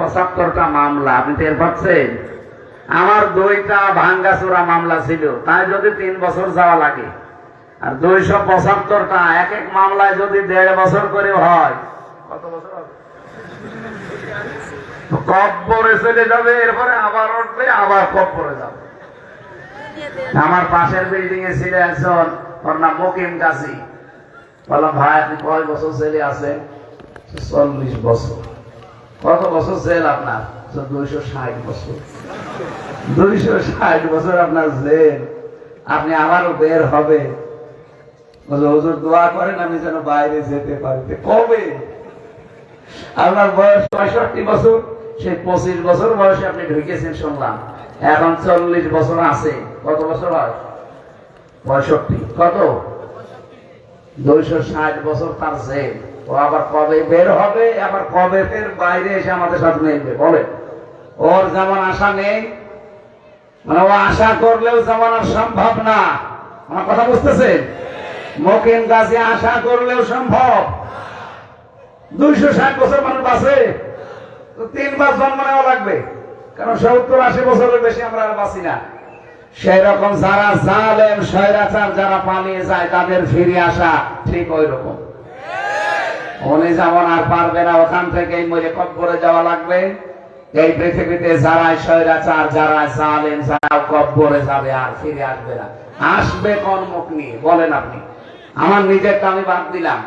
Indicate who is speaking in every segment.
Speaker 1: পঁচাত্তরটা মামলা, আপনি টের পাচ্ছেন? আমার দুইটা মামলা ছিল, তাই যদি তিন বছর যাওয়া লাগে। আর দুইশো পঁচাত্তরটা, এক এক মামলায় যদি দেড় বছর করে হয়, কত বছর চলে যাবে, এরপরে আবার উঠবে, আবার যাবে। আমার পাশের বিল্ডিং এ ছিল একজন, ওর নাম মকিম কাজী। বললাম, ভাই, আপনি কয় বছর ছেলে আছেন? চল্লিশ বছর। কত বছর জেল আপনার দুইশো ষাট বছর। দুইশো ষাট বছর আপনার জেল। আপনি আবারও বের হবে। হুজুর, দোয়া করেন, আমি যেন বাইরে যেতে পারি। কবে? আপনার বয়স পঁয়ষট্টি বছর। সেই পঁচিশ বছর বয়সে আপনি ঢুকেছেন, শুনলাম। এখন চল্লিশ বছর আছে। কত বছর হয় পঁয়ষট্টি। কত? দুইশো ষাট বছর তার জেল। ও আবার কবে বের হবে? আবার কবে ফের বাইরে এসে আমাদের সাথে মিলবে বলে ওর যেমন আশা নেই মানে ও আশা করলেও যেমন আর সম্ভব না। আমার কথা বুঝতেছেন? মকিম গাছে আশা করলেও সম্ভব। দুইশো ষাট বছর মানুষ বাঁচে। তিনবার জন্ম নেওয়া লাগবে। কারণ সত্তর আশি বছরের বেশি আমরা আর বাঁচি না। সেই রকম যারা জালেম, স্বৈরাচার, যারা পালিয়ে যায়, তাদের ফিরে আসা ঠিক ওই রকম। উনি যেমন আর পারবে না, ওখান থেকে মরে কব্বরে যাওয়া লাগবে। এই পৃথিবীতে যারা স্বৈরাচার যারা জালেম যারা কব্বরে যাবে আর ফিরে আসবে না। আসবে কোন মুখ নিয়ে? বলেন আপনি। আমার নিজেরটা আমি বাদ দিলাম।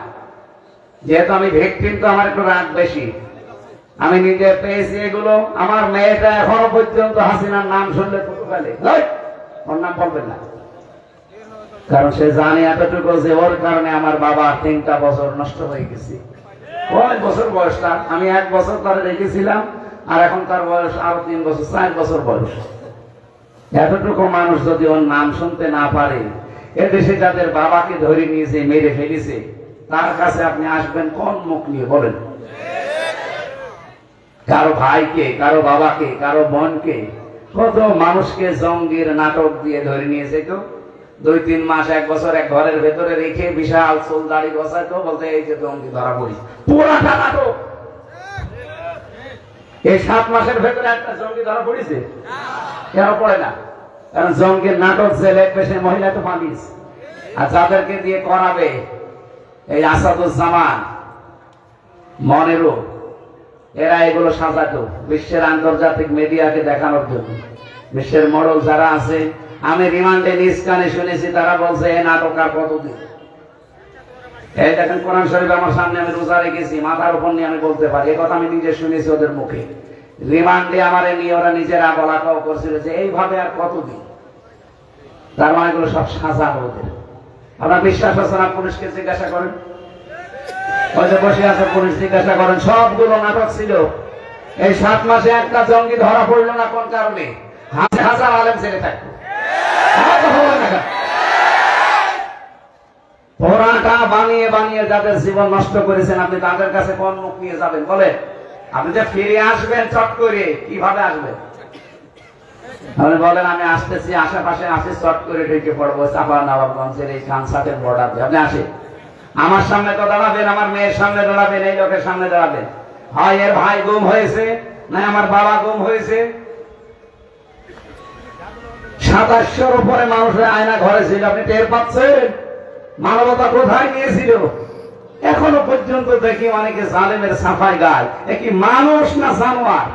Speaker 1: যেহেতু আমি ভিকটিম, তো আমার একটু রাগ বেশি। আমি নিজে পেয়েছি এগুলো। আমার মেয়েটা এখনও পর্যন্ত হাসিনার নাম শুনলে কুতুকালে ওর নাম বলবেন না। কারণ সে জানে এতটুকু যে ওর কারণে আমার বাবা তিনটা বছর নষ্ট হয়ে গেছে। কয় বছর বয়সটা আমি এক বছর তারে রেখেছিলাম, আর এখন তার বয়স আরও তিন বছর, চার বছর বয়স। এতটুকু মানুষ যদি ওর নাম শুনতে না পারে এদেশে যাদের বাবাকে ধরে নিয়েছে, মেরে ফেলেছে, তার কাছে আপনি আসবেন কোন মুখ নিয়ে বলেন? কারও ভাইকে, কারও বাবাকে, কারও বোনকে, কত মানুষকে জঙ্গির নাটক দিয়ে ধরে নিয়েছে কেউ? দুই, তিন মাস, এক বছর, এক ঘরের ভেতরে রেখে বিশাল চুল দাড়ি বসাইতো বলতে এই যে জঙ্গি ধরা পড়ি। পুরাটা নাটক। এই সাত মাসের ভেতরে একটা জঙ্গি ধরা কেন পড়ে না? কারণ নাটক লেখবে সে মহিলা তো আর যাদেরকে দিয়ে করাবে এই আসাদুজ্জামান মনেরও এরা এগুলো সাজাতো বিশ্বের আন্তর্জাতিক মিডিয়াকে দেখানোর জন্য। বিশ্বের মডল যারা আছে আমি রিমান্ডে নিজ কানে শুনেছি, তারা বলছে, এ নাটক আর কতদিন? এই দেখেন, কোরআন শরীফ আমার সামনে আমি রোজা রেখেছি, মাথার উপর নিয়ে আমি বলতে পারি, এ কথা আমি নিজে শুনেছি ওদের মুখে। রিমান্ডে আমার নিয়ে ওরা নিজেরা বলাকাও করছিল যে, এইভাবে আর কতদিন? তার মানে এগুলো সব সাজানো ওদের। আপনার বিশ্বাস আছে না পুলিশকে জিজ্ঞাসা করেন? যে বসে আছে, পুলিশ জিজ্ঞাসা করেন, সবগুলো নাটক ছিল। এই সাত মাসে একটা জঙ্গি ধরা পড়ল না কোন কারণে? হাজার হাজার আলেম ছেলে থাকতো বানিয়ে বানিয়ে যাদের জীবন নষ্ট করেছেন, আপনি তাদের কাছে কোন মুখ নিয়ে যাবেন? বলেন। আপনি যে ফিরে আসবেন চট করে, কীভাবে আসবেন? আপনি বলেন, আমি আসতেছি, আশেপাশে আসি চট করে ঢুকে পড়ব চাপা নবাবগঞ্জের এই বর্ডার আপনি আমার সামনে তো দাঁড়াবেন, আমার মেয়ের সামনে দাঁড়াবেন, এই লোকের সামনে দাঁড়াবেন। হয় এর ভাই গুম হয়েছে, না আমার বাবা গুম হয়েছে সাতাশশোর উপরে মানুষের আয়না ঘরে ছিল, আপনি টের পাচ্ছেন? মানবতা কোথায় নিয়েছিল এখনও পর্যন্ত দেখি অনেকে জালেমের সাফাই গায়। এ কি মানুষ না জানোয়ার?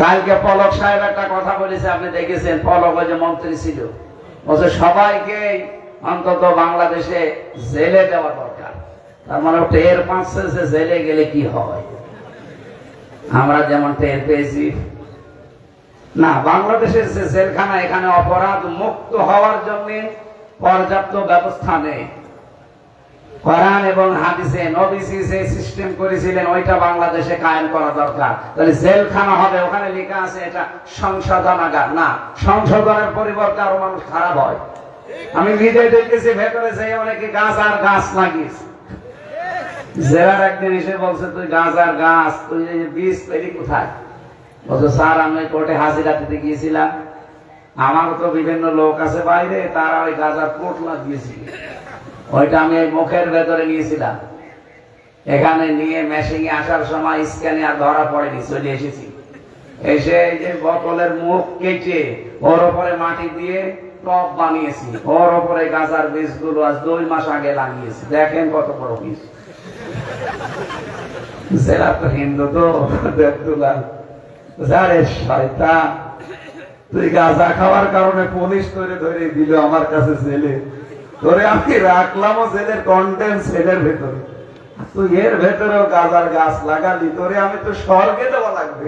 Speaker 1: কালকে পলক সাহেব একটা কথা বলেছে, আপনি দেখেছেন? পলক ওই যে মন্ত্রী ছিল। বলছে, সবাইকে অন্তত বাংলাদেশে জেলে দেওয়া দরকার। তার মানে টের পাচ্ছে যে জেলে গেলে কি হয়। আমরা যেমন টের পেয়েছি না, বাংলাদেশের যে জেলখানা এখানে অপরাধ মুক্ত হওয়ার জন্য পর্যাপ্ত ব্যবস্থা নেই। কোরআন এবং হাদিসে নবীজি যে সিস্টেম করেছিলেন, ওইটা বাংলাদেশে কায়েম করা দরকার। তাহলে জেলখানা হবে, ওখানে লেখা আছে এটা সংশোধনাগার। না, সংশোধনের পরিবর্তে আরও মানুষ খারাপ হয়। আমি নিজে দেখেছি, ভেতরে যে অনেকে গাছ আর গাছ লাগিয়েছে। জেলার একদিন এসে বলছে, তুই গাছ আর গাছ, তুই বীজ তৈরি কোথায়? স্যার আমি কোর্টে গিয়েছিলাম। আমারও তো বিভিন্ন লোক আছে বাইরে, তারা ওই গাছ আর কোট লাগিয়েছিল। ওইটা আমি মুখের ভেতরে নিয়েছিলাম। এখানে নিয়ে মেশিং আসার সময় স্ক্যানে আর ধরা পড়েনি, চলে এসেছি। এসে এই যে বোতলের মুখ কেটে ওর ওপরে মাটি দিয়ে টপ বানিয়েছি। ওর ওপরে গাজার বীজগুলো আজ দুই মাস আগে লাগিয়েছি। দেখেন কত বড় বীজ। সেরা তো হিন্দু তো দেখতুলাম যারে শয়তান। তুই গাঁজা খাওয়ার কারণে পুলিশ তোরে ধরে দিল আমার কাছে জেলে। তোরে আমি রাখলামও জেলের কন্টেন্ট সেলের ভেতরে। তুই এর ভেতরেও গাজার গাছ লাগালি, তোরে আমি তো স্বর্গে দেওয়া লাগবে।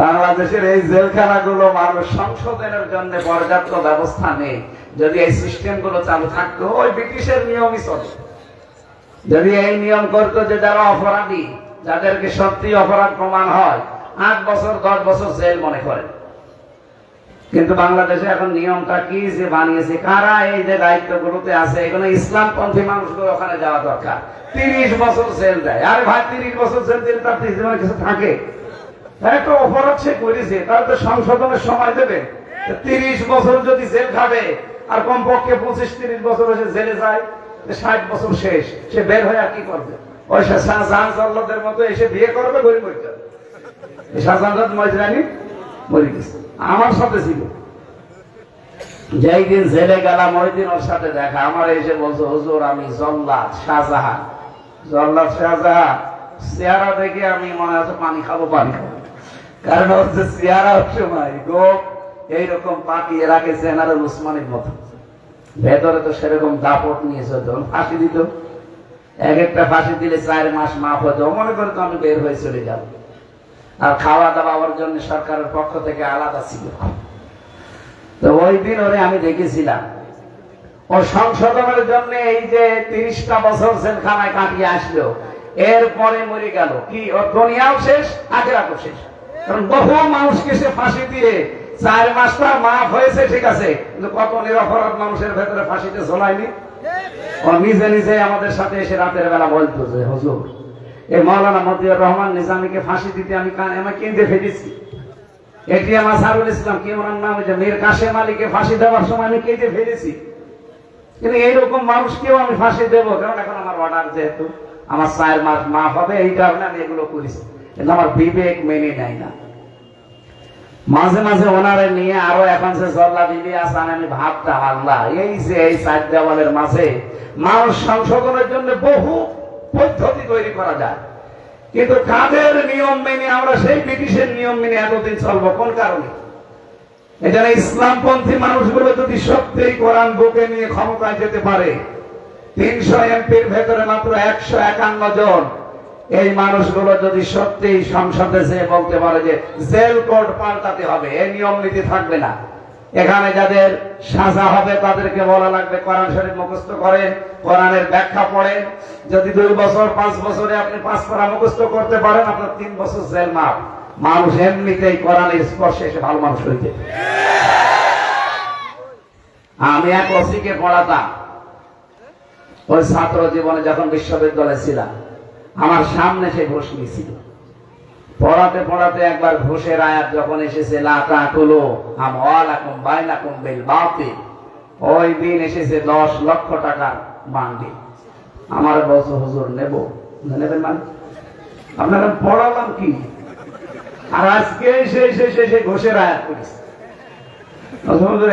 Speaker 1: বাংলাদেশের এই জেলখানাগুলো মানুষ সংশোধনের জন্য পর্যাপ্ত ব্যবস্থা নেই। যদি এই সিস্টেমগুলো চালু থাকতো, ওই ব্রিটিশের নিয়মই চলে। যদি এই নিয়ম করতো যে যারা অপরাধী যাদেরকে সত্যি অপরাধ প্রমাণ হয়, আট বছর, দশ বছর জেল মনে করে। কিন্তু বাংলাদেশে এখন নিয়মটা কি যে বানিয়েছে? কারা এই যে দায়িত্বগুলোতে আছে? এগুলো ইসলামপন্থী মানুষগুলো ওখানে যাওয়া দরকার। তিরিশ বছর জেল দেয়। আরে ভাই, তিরিশ বছর জেল দিলে তার জীবনে কিছু থাকে? একটা অপরাধ সে করেছে। তার তো সংশোধনের সময় দেবে। তিরিশ বছর যদি জেল খাবে, আর কমপক্ষে পঁচিশ তিরিশ বছর এসে জেলে যায় ষাট বছর শেষ। সে বের হয়ে আর কি করবে? ওই শাহজাহান মতো এসে বিয়ে করবে, গরিব হয়ে শাহজাহান মরে গেছে। আমার সাথে ছিল। যেই দিন জেলে গেলাম, ওই দিন ওর সাথে দেখা। আমার এসে বলছে, হুজুর, আমি জল্লাদ শাহজাহান। জল্লাদ শাহজাহান, চেহারা দেখে আমি মনে পানি খাব পানি খাব। কারণ হচ্ছে চেহারা সময় গোপ এইরকম পাকিয়ে রাখে জেনারেল উসমানের মতো। ভেতরে তো সেরকম দাপট নিয়েছে তখন ফাঁসি দিত এক একটা ফাঁসি দিলে চার মাস মাফ হতো মনে করে তো আমি বের হয়ে চলে যাব। আর খাওয়া দাওয়া ওর জন্য সরকারের পক্ষ থেকে আলাদা ছিল। তো ওই দিন ওরে আমি দেখেছিলাম, ও সংশোধনের জন্য এই যে তিরিশটা বছর জেলখানায় কাটিয়ে আসলো, এরপরে মরে গেল। কি? ওর দুনিয়াও শেষ, আখেরাতও শেষ। কারণ বহু মানুষকে সে ফাঁসি দিয়ে চার মাসটা মাফ হয়েছে, ঠিক আছে। কিন্তু কত নিরপরাধ মানুষের ভেতরে ফাঁসিতে ঝোলায়নি? নিজে নিজে আমাদের সাথে এসে রাতের বেলা বলতো যে, হুজুর এই মৌলানা মতিউর রহমান নিজামীকে ফাঁসি দিতে আমি আমি কিনতে ফেলেছি। আমার সারুল ইসলাম, কি ওনার নাম যে মীর কাশেম আলীকে ফাঁসি দেওয়ার সময় আমি কেটে ফেলেছি। কিন্তু এইরকম মানুষকেও আমি ফাঁসি দেবো, কারণ এখন আমার অর্ডার যেহেতু, আমার চার মাস মাফ হবে, এই কারণে আমি এগুলো করেছি। কিন্তু আমার বিবেক মেনে নেয় না। মাঝে মাঝে ওনারে নিয়ে আরও এখন সে জল্লা দিদি আসান আমি ভাবতাম আল্লাহ, এই যে এই চার দেওয়ালের মাঝে মানুষ সংশোধনের জন্য বহু পদ্ধতি তৈরি করা যায়। কিন্তু কাদের নিয়ম মেনে আমরা সেই ব্রিটিশের নিয়ম মেনে এতদিন চলবো? কোন কারণে? এখানে ইসলামপন্থী মানুষগুলো যদি সত্যিই কোরআন বুকে নিয়ে ক্ষমতায় যেতে পারে, তিনশো এমপির ভেতরে মাত্র একশো একান্ন জন এই মানুষগুলো যদি সত্যি সংসদে যে বলতে পারে যে জেল কোড পাল্টাতে হবে এই নিয়ম নীতি থাকবে না। এখানে যাদের সাজা হবে তাদেরকে বলা লাগবে কোরআন শরীফ মুখস্থ করেন, কোরআনের ব্যাখ্যা পড়েন। যদি দুই বছর, পাঁচ বছরে আপনি পাঁচ পারা মুখস্থ করতে পারেন, আপনার তিন বছর জেল মাপ মানুষ এমনিতেই কোরআনের স্পর্শে এসে ভালো মানুষ হইতে আমি এক ওসিকে পড়াতাম। ওই ছাত্র জীবনে যখন বিশ্ববিদ্যালয়ে ছিলাম আমার সামনে সে ঘোষ নিয়েছিল পড়াতে পড়াতে একবার ঘোষের আয়াত যখন এসেছে লাটা কুলো আমালাকুম বাইনাকুম বিল বাতিল। ওই দিন এসেছে দশ লক্ষ টাকার বান্ডি আমার বলছে, হুজুর, নেব। নেবেন মানে? আপনারা পড়ালাম কি? আর আজকে এসে এসে এসে সে ঘোষের আয়াত করেছে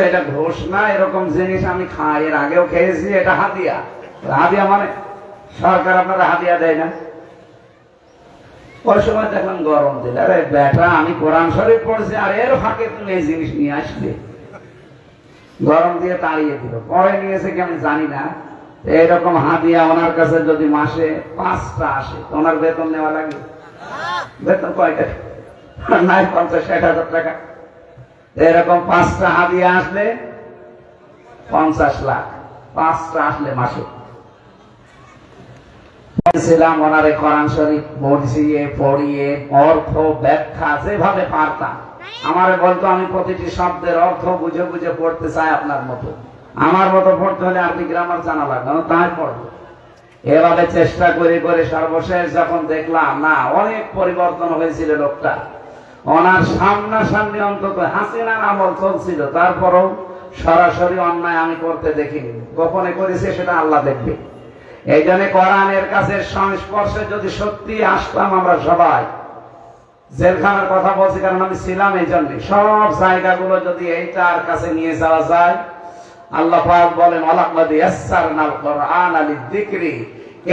Speaker 1: এটা ঘোষ না, এরকম জিনিস আমি খাই। এর আগেও খেয়েছি, এটা হাতিয়া হাতিয়া মানে? সরকার আপনারা হাতিয়া দেয় না? ওই সময় গরম দিল আরে বেটা, আমি কোরআন শরীফ পড়ছি, আর এর ফাঁকে তুমি এই জিনিস নিয়ে আসবে গরম দিয়ে তাড়িয়ে দিল। পরে নিয়েছে কি আমি জানি না। হাতিয়া ওনার কাছে যদি মাসে পাঁচটা আসে ওনার বেতন নেওয়া লাগে বেতন কয়টা? নাই, পঞ্চাশ, ষাট হাজার টাকা। এরকম পাঁচটা হাদিয়া আসলে পঞ্চাশ লাখ। পাঁচটা আসলে মাসে। ওনারে কোরআন শরীফ পড়িয়ে অর্থ ব্যাখ্যা যেভাবে পারতাম। আমারে বলতো, আমি প্রতিটি শব্দের অর্থ বুঝে বুঝে পড়তে চাই আপনার মতো। আমার মতো পড়তে হলে আপনি গ্রামার জানা লাগবে? তাই পড়ব এভাবে চেষ্টা করে করে সর্বশেষ যখন দেখলাম, না, অনেক পরিবর্তন হয়েছিল লোকটা। ওনার সামনা সামনাসামনি অন্তত হাসিনার আমল চলছিল। তারপরও সরাসরি অন্যায় আমি করতে দেখিনি। গোপনে করেছে সেটা আল্লাহ দেখবে। এই জন্য কোরআনের কাছে সংস্পর্শে যদি সত্যি আসতাম আমরা সবাই। জেলখানার কথা বলছি কারণ আমি ছিলাম এই জন্য সব জায়গাগুলো যদি এইটার কাছে নিয়ে যাওয়া যায়, আল্লাহ পাক বলেন আলাকাদ কোরআন লিযিকরি।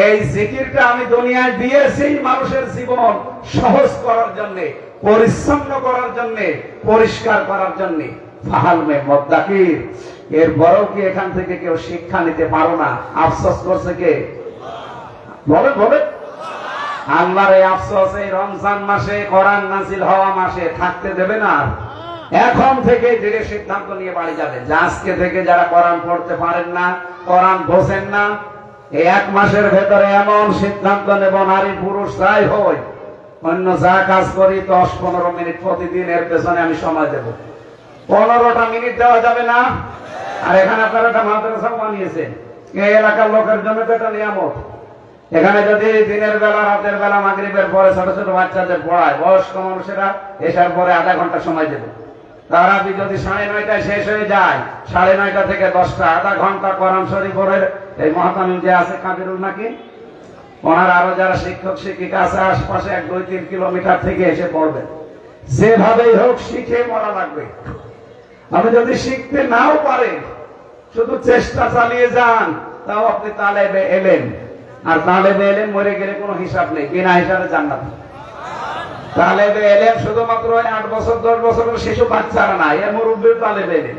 Speaker 1: এই জিকিরটা আমি দুনিয়ায় দিয়েছি মানুষের জীবন সহজ করার জন্য, পরিচ্ছন্ন করার জন্য, পরিষ্কার করার জন্য। ফাহাল মে মদ্দাকির এর বড় কি এখান থেকে কেউ শিক্ষা নিতে পারো না? আফসোস করছে কে? বলে বলে। আল্লাহর এই আফসোস এই রমজান মাসে, কোরআন হওয়া মাসে থাকতে দেবে না। এখন থেকে ধীরে সিদ্ধান্ত নিয়ে বাড়ি যাবে। আজকে থেকে যারা কোরআন পড়তে পারেন না, কোরআন বোঝেন না, এই এক মাসের ভেতরে এমন সিদ্ধান্ত নেব, নারী পুরুষ যাই হই অন্য যা কাজ করি দশ পনেরো মিনিট প্রতিদিন এর পেছনে আমি সময় দেব। পনেরোটা মিনিট দেওয়া যাবে না? আর এখানে আপনারা একটা মাদ্রাসা বানিয়েছেন এই এলাকার লোকের জন্য তো এটা নিয়ামত। এখানে যদি দিনের বেলা, রাতের বেলা, মাগরিবের পরে ছোট ছোট বাচ্চাদের পড়ায়, বয়স্ক মানুষেরা এসার পরে আধা ঘণ্টা সময় দেবে। তারাবি যদি সাড়ে নয়টায় শেষ হয়ে যায়, সাড়ে নয়টা থেকে দশটা, আধা ঘণ্টা কোরআন শরীফের এই মহাতামিম যে আছে, কাবিরুল নাকি? ওনার আরও যারা শিক্ষক, শিক্ষিকা আছে, আশপাশে এক, দুই, তিন কিলোমিটার থেকে এসে পড়বেন যেভাবেই হোক, শিখে মরা লাগবে। আপনি যদি শিখতে নাও পারেন, শুধু চেষ্টা চালিয়ে যান, তাও আপনি তালেবে এলেন। আর তালেবে এলেন মরে গেলে কোনো হিসাব নেই, বিনা হিসাবে জান্নাত। তালেবে এলেন শুধুমাত্র আট বছর, দশ বছরের শিশু বাচ্চারা না, এ মুরব্বীর তালেবে এলেন।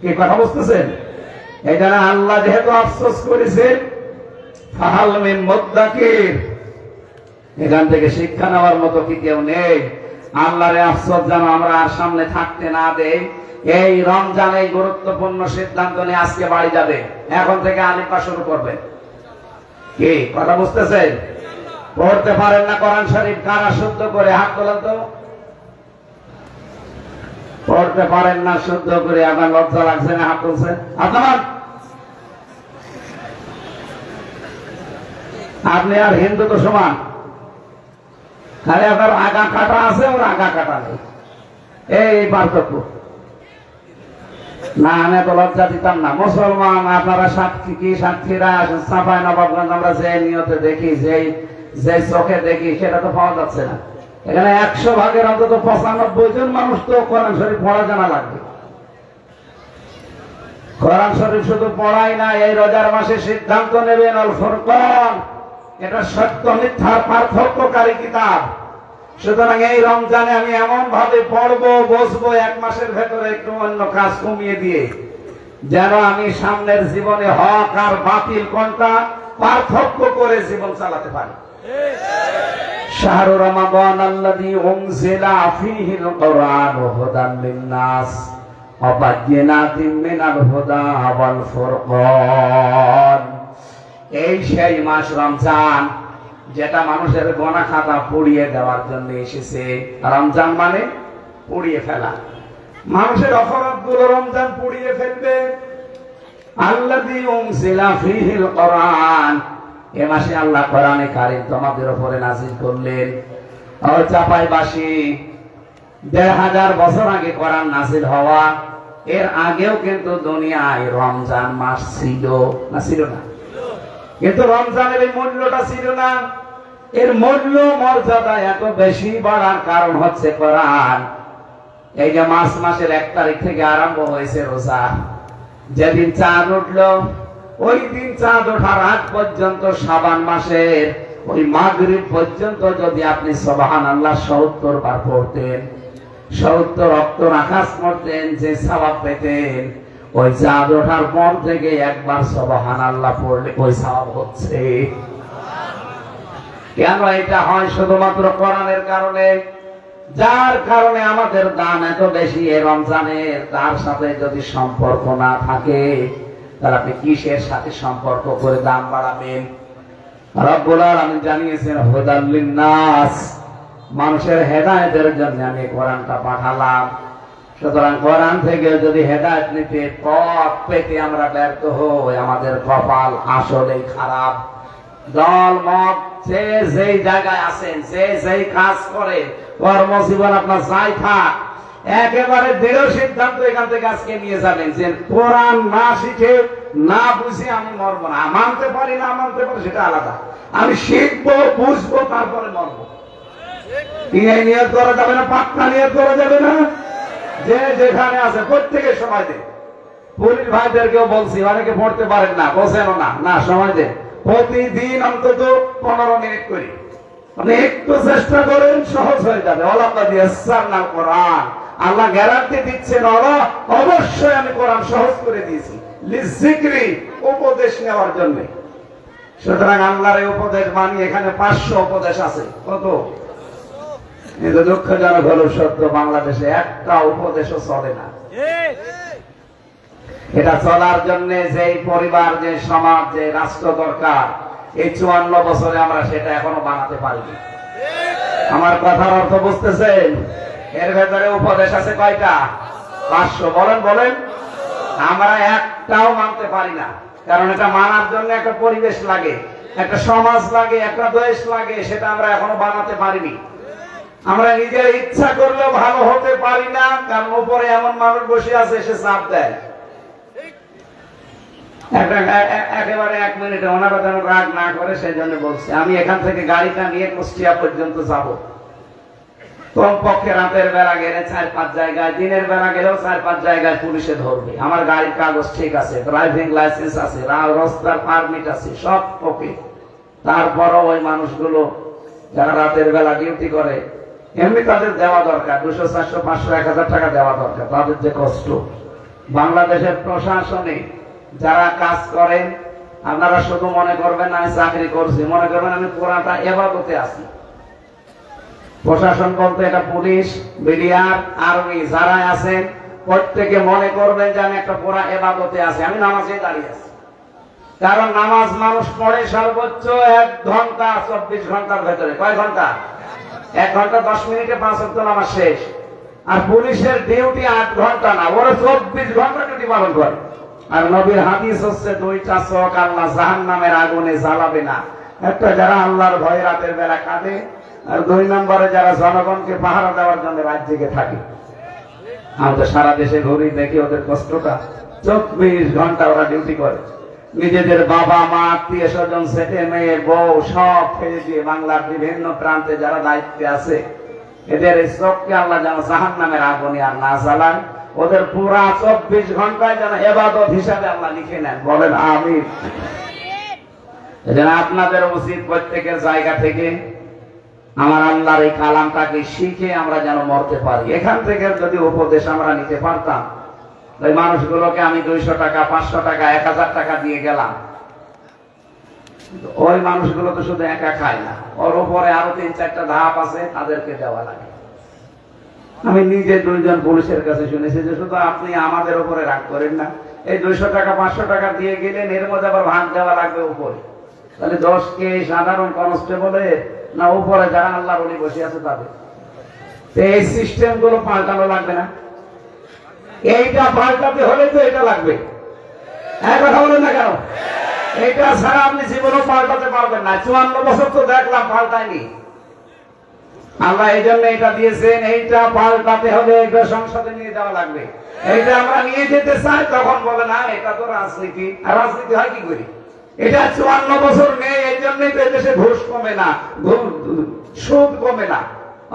Speaker 1: কি কথা বুঝতেছেন? জন্য আল্লাহ যেহেতু আফসোস করেছেন, ফাহাল মিন মুদ্দাকির। এখান থেকে শিক্ষা নেওয়ার মতো কি কেউ নেই? আল্লাহরে আফসোস যেন আমরা আর সামনে থাকতে না দেই। এই রমজান এই গুরুত্বপূর্ণ সিদ্ধান্ত নিয়ে আজকে বাড়ি যাবে। এখন থেকে আলিফা শুরু করবে। কি, কথা বুঝতেছেন? পড়তে পারেন না কোরআন শরীফ, কারা শুদ্ধ করে? হাত তোলেন তো। পড়তে পারেন না শুদ্ধ করে, আপনার লজ্জা লাগছে না, হাত তুলছে। আপনার আপনি আর হিন্দু তো সমান। খালি আপনার আগা কাটা আছে, ওর আগা কাটা নেই। এই পার্থক্য। না, আমি দিতাম না। মুসলমান, আপনারা সাক্ষী কি সাক্ষীরা নবাবগঞ্জ আমরা যে নিয়তে দেখি যে চোখে দেখি, সেটা তো পাওয়া যাচ্ছে না। এখানে একশো ভাগের অন্তত পঁচানব্বই জন মানুষ তো কোরআন শরীফ পড়া জানা লাগবে। কোরআন শরীফ শুধু পড়াই না, এই রোজার মাসে সিদ্ধান্ত নেবেন অল এটা সত্য মিথ্যার পার্থক্যকারী কিতাব। সুতরাং এই রমজানে আমি এমন ভাবে পড়ব, বসবো, এক মাসের ভেতরে একটু অন্য কাজ কমিয়ে দিয়ে, যেন আমি সামনের জীবনে হক আর বাতিল কোনটা পার্থক্য করে জীবন চালাতে পারি। শাহরু রমাদান আল্লাযী উনজিলা ফীহিল কুরআন হুদান লিন-নাস এই সেই মাস রমজান যেটা মানুষের গোনা খাতা পুড়িয়ে দেওয়ার জন্য এসেছে, রমজান মানে পুড়িয়ে ফেলা। মানুষের অপরাধগুলো রমজান পুড়িয়ে ফেলবে। দেড় হাজার বছর আগে কোরআন হওয়া, এর আগেও কিন্তু দুনিয়ায় রমজান মাস ছিল না ছিল না। কিন্তু রমজানের এই মূল্যটা ছিল না। এর মূল্য মর্যাদা এত বেশি বাড়ার কারণ হচ্ছে কোরআন। এই যে মাস মাসের এক তারিখ থেকে আরম্ভ হয়েছে রোজা। যেদিন চাঁদ উঠল, ওই দিন চাঁদ ওঠার আগ পর্যন্ত সাবান মাসের, ওই মাগরিব পর্যন্ত যদি আপনি সবাহান আল্লাহ সত্তর বার পড়তেন, সত্তর অক্তর আকাশ করতেন যে সবাব পেতেন, ওই চাঁদ ওঠার পর থেকে একবার সবাহান আল্লাহ পড়লে ওই সবাব হচ্ছে। কেন এটা হয় শুধুমাত্র কোরআনের কারণে? যার কারণে আমাদের দান এত বেশি এ রমজানের, তার সাথে যদি সম্পর্ক না থাকে, তাহলে আপনি কিসের সাথে সম্পর্ক করে দাম বাড়াবেন? রব্বুল জানিয়েছেন হুদাল্লিন নাস মানুষের হেদায়েতের জন্য আমি কোরআনটা পাঠালাম। সুতরাং কোরআন থেকে যদি হেদায়েত নিতে পথ পেতে আমরা ব্যর্থ হই, আমাদের কপাল আসলেই খারাপ। দল, মত, যে যেই জায়গায় আছেন, যে যেই কাজ করে, কর্মজীবন আপনার যাই থাক, একেবারে দৃঢ় সিদ্ধান্ত এখান থেকে আজকে নিয়ে যাবেন যে কোরআন না শিখে, না বুঝে আমি মরব না। মানতে পারি না, মানতে পারি সেটা আলাদা। আমি শিখব, বুঝব, তারপরে মরবো। নিয়ত করা যাবে না পাটনা নিয়ত করা যাবে না। যে যেখানে আছে, প্রত্যেকে সময় দেয়। পুলিশ ভাইদেরকেও বলছি, অনেকে পড়তে পারেন না, বোঝেনও না। না, সময় দেন। প্রতিদিন অন্তত পনেরো মিনিট করি। আপনি একটু চেষ্টা করেন, সহজ হয়ে যাবে। আল্লাহ দিয়ে না কোরআন। আল্লাহ গ্যারান্টি দিচ্ছেন, আল্লাহ অবশ্যই আমি কোরআন সহজ করে দিয়েছি। লিজিক্রি উপদেশ নেওয়ার জন্য। সুতরাং আল্লাহর উপদেশ মানি, এখানে পাঁচশো উপদেশ আছে। কত? কিন্তু দুঃখজনক হলো সত্য, বাংলাদেশে একটা উপদেশও চলে না। এটা চলার জন্য যে পরিবার, যে সমাজ, যে রাষ্ট্র দরকার, এই চুয়ান্ন বছরে আমরা সেটা এখনও বানাতে পারিনি। আমার কথার অর্থ বুঝতেছেন? এর ভেতরে উপদেশ আছে কয়টা? পাঁচশো। বলেন বলেন। আমরা একটাও মানতে পারি না। কারণ এটা মানার জন্য একটা পরিবেশ লাগে, একটা সমাজ লাগে, একটা দেশ লাগে, সেটা আমরা এখনও বানাতে পারিনি। আমরা নিজের ইচ্ছা করলেও ভালো হতে পারি না, কারণ উপরে এমন মানুষ বসে আছে, সে চাপ দেয়। একেবারে এক মিনিটে যেন রাগ না করে সেই জন্য বলছি, আমি এখান থেকে গাড়িটা নিয়ে কুষ্টিয়া পর্যন্ত যাব। কমপক্ষে রাতের বেলা গেলে চার পাঁচ জায়গায়, দিনের বেলা গেলেও চার পাঁচ জায়গায় পুলিশে ধরবে। আমার গাড়ির কাগজ ঠিক আছে, ড্রাইভিং লাইসেন্স আছে রাস্তার পারমিট আছে, সব ওকে। তারপরও ওই মানুষগুলো যারা রাতের বেলা ডিউটি করে, এমনি তাদের দেওয়া দরকার। দুশো, চারশো, পাঁচশো, এক হাজার টাকা দেওয়া দরকার। তাদের যে কষ্ট। বাংলাদেশের প্রশাসনে যারা কাজ করেন, আপনারা শুধু মনে করবেন আমি চাকরি করছি, মনে করবেন আমি পুরাটা এবাদতে আছি। প্রশাসন বলতে এটা পুলিশ, বিডিআর, আর্মি যারা আছেন, প্রত্যেকে মনে করবেন যে আমি একটা পুরা এবাদতে আছি, আমি নামাজে দাঁড়িয়ে আছি। কারণ নামাজ মানুষ পড়ে সর্বোচ্চ এক ঘণ্টা, চব্বিশ ঘণ্টার ভেতরে। কয় ঘণ্টা? এক ঘণ্টা, দশ মিনিটে পাঁচ অক্ট নামাজ শেষ। আর পুলিশের ডিউটি আট ঘণ্টা না, ওরা চব্বিশ ঘণ্টা ডিউটি পালন করে। আর নবীর হাদিস হচ্ছে দুইটা চক আল্লাহ জাহান নামের আগুনে জ্বালাবে না। একটা যারা আল্লাহর ভয়ে রাতের বেলা কাঁদে, আর দুই নম্বরে যারা জনগণকে পাহারা দেওয়ার জন্য রাজ্যকে থাকে। আমাদের সারা দেশে ঘুরি, দেখি ওদের কষ্টটা। চব্বিশ ঘণ্টা ওরা ডিউটি করে। নিজেদের বাবা, মা, আত্মীয় স্বজন, ছেলে, মেয়ে, বউ, সব ফেলে দিয়ে বাংলার বিভিন্ন প্রান্তে যারা দায়িত্বে আছে, এদের এই চোখকে আল্লাহ যেন জাহান নামের আগুনে আর না জ্বালান। ওদের পুরা চব্বিশ ঘন্টায় যেন এবাদত হিসাবে আল্লাহ লিখে নেন। বলেন আমি এজন্য আপনাদের উচিত প্রত্যেকের জায়গা থেকে আমার আল্লাহর এই কালামটাকে শিখে আমরা যেন মরতে পারি। এখান থেকে যদি উপদেশ আমরা নিতে পারতাম ওই মানুষগুলোকে আমি দুইশো টাকা পাঁচশো টাকা এক হাজার টাকা দিয়ে গেলাম। ওই মানুষগুলো তো শুধু একা খায় না। ওর উপরে আরও তিন চারটা ধাপ আছে তাদেরকে দেওয়া লাগে। আমি নিজে দুইজন পুলিশের কাছে শুনেছি যে শুধু আপনি আমাদের উপরে রাগ করেন না। এই দুইশো টাকা, পাঁচশো টাকা দিয়ে গেলেন, এর মধ্যে আবার ভাগ দেওয়া লাগবে উপরে। তাহলে দশ কে? সাধারণ কনস্টেবলের না উপরে যারা আল্লাহর উনি বসে আছে তাদের? এই সিস্টেমগুলো পাল্টানো লাগবে না। এইটা পাল্টাতে হলে তো এটা লাগবে। এক কথা বলেন না কেন? এইটা ছাড়া আপনি জীবনও পাল্টাতে পারবেন না। চুয়ান্ন বছর তো দেখলাম পাল্টায়নি। আল্লাহ এই জন্য এটা দিয়েছেন, এইটা পাল্টাতে হবে এটা সংসদে নিয়ে যাওয়া লাগবে। এইটা আমরা নিয়ে যেতে চাই, তখন বলে, না, এটা তো রাজনীতি। রাজনীতি হয় কি করি? এটা চুয়ান্ন বছর নেই, এই জন্যই তো দেশে ঘুষ কমে না সুদ কমে না।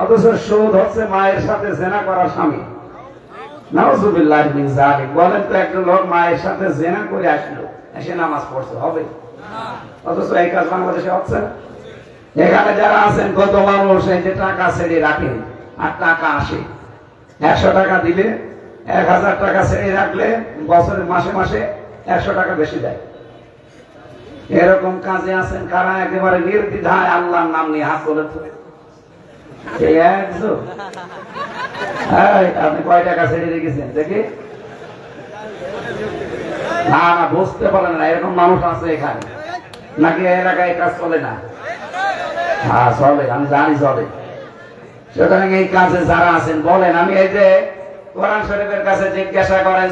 Speaker 1: অথচ সুদ হচ্ছে মায়ের সাথে জেনা করা স্বামী। নাউজুবিল্লাহ মিন জালিক বলেন তো, একজন লোক মায়ের সাথে জেনা করে আসলো, এসে নামাজ পড়ছে, হবে? অথচ এই কাজ বাংলাদেশে হচ্ছে না। এখানে যারা আছেন কত মানুষ এই যে টাকা ছেড়ে রাখেন আর টাকা আসে। একশো টাকা দিলে এক হাজার টাকা ছেড়ে রাখলে বছরের মাসে মাসে একশো টাকা বেশি দেয়। এরকম কাজে আছেন কারা? একেবারে নির্দ্বিধায় আল্লাহর নাম নিয়ে হাত এই, আপনি কয় টাকা ছেড়ে রেখেছেন? দেখি। না না বুঝতে পারেন না এরকম মানুষ আছে এখানে। নাকি এলাকায় কাজ চলে না? হ্যাঁ চলে, আমি জানি চলে। সুতরাং এই কাজে যারা আছেন, বলেন, আমি এই যে কোরআন শরীফের কাছে জিজ্ঞাসা করেন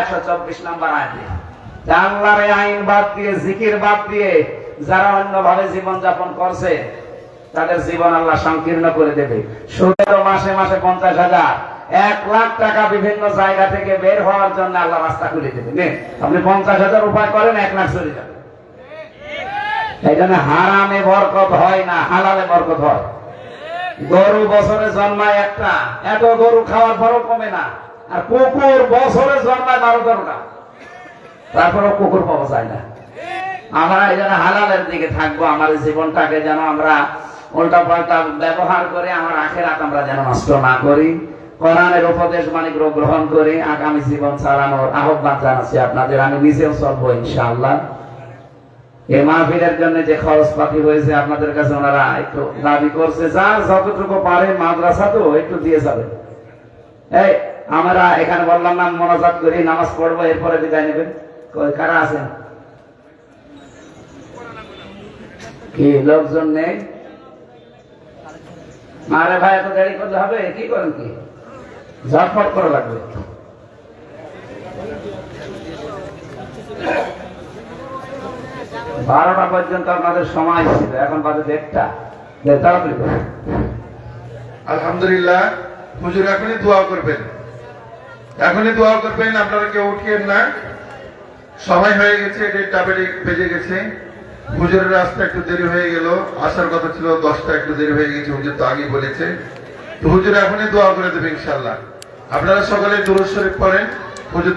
Speaker 1: একশো চব্বিশ নম্বর আয়াতে আইন বাদ দিয়ে, জিকির বাদ দিয়ে যারা অন্যভাবে জীবন যাপন করছে, তাদের জীবন আল্লাহ সংকীর্ণ করে দেবে। সুদের মাসে মাসে পঞ্চাশ হাজার, এক লাখ টাকা বিভিন্ন জায়গা থেকে বের হওয়ার জন্য আল্লাহ রাস্তা খুলে দেবে। আপনি পঞ্চাশ হাজার উপায় করেন, এক লাখ চলে যাবে। এই জন্য হারামে বরকত হয় না, হালালে বরকত হয়। গরু বছরে জন্মায় একটা, এত গরু খাওয়ার পরও কমে না। আর কুকুর বছরে জন্মায় বারো তেরোটা। তারপরেও কুকুর পাওয়া যায় না। আমরা এই জন্য হালালের দিকে থাকব, আমার জীবনটাকে যেন আমরা উল্টা পাল্টা ব্যবহার করে, আমার আখেরাত আমরা যেন নষ্ট না করি। কোরআনের উপদেশ মানিক গ্রহণ করে, আগামী জীবন চালানোর আহ্বান জানাচ্ছি আপনাদের, আমি নিজেও চলবো ইনশাআল্লাহ। এই মাহফিলের জন্য যে খরচপাতি হয়েছে আপনাদের কাছে ওনারা একটু দাবি করছে। যার যতটুকু পারে মাদ্রাসা তো একটু দিয়ে যাবে। এই, আমরা এখানে বললাম না, মনোজাত করি, নামাজ পড়ব, এরপরে বিদায় নেবেন। কারা আছেন? কি লোকজন নেই? মারে ভাই, এত দেরি করলে হবে? কি করেন কি? ঝটফট করা লাগবে। বারোটা পর্যন্ত আপনাদের সময় ছিল, এখন বাজে দেড়টা। তাড়াতাড়ি
Speaker 2: আলহামদুলিল্লাহ, হুজুর, এখনই দোয়া করবেন। এখনই দোয়া করবেন, আপনারা কেউ উঠিয়েন না। সময় হয়ে গেছে দেড়টা বেজে গেছে। হুজুরের আসতে একটু দেরি হয়ে গেল, আসার কথা ছিল দশটা, একটু দেরি হয়ে গেছে, হুজুর তো আগেই বলেছে। তো হুজুর, এখনই দোয়া করে দেবে ইনশাল্লাহ আপনারা সকালে শরীফ পড়েন, হুজুর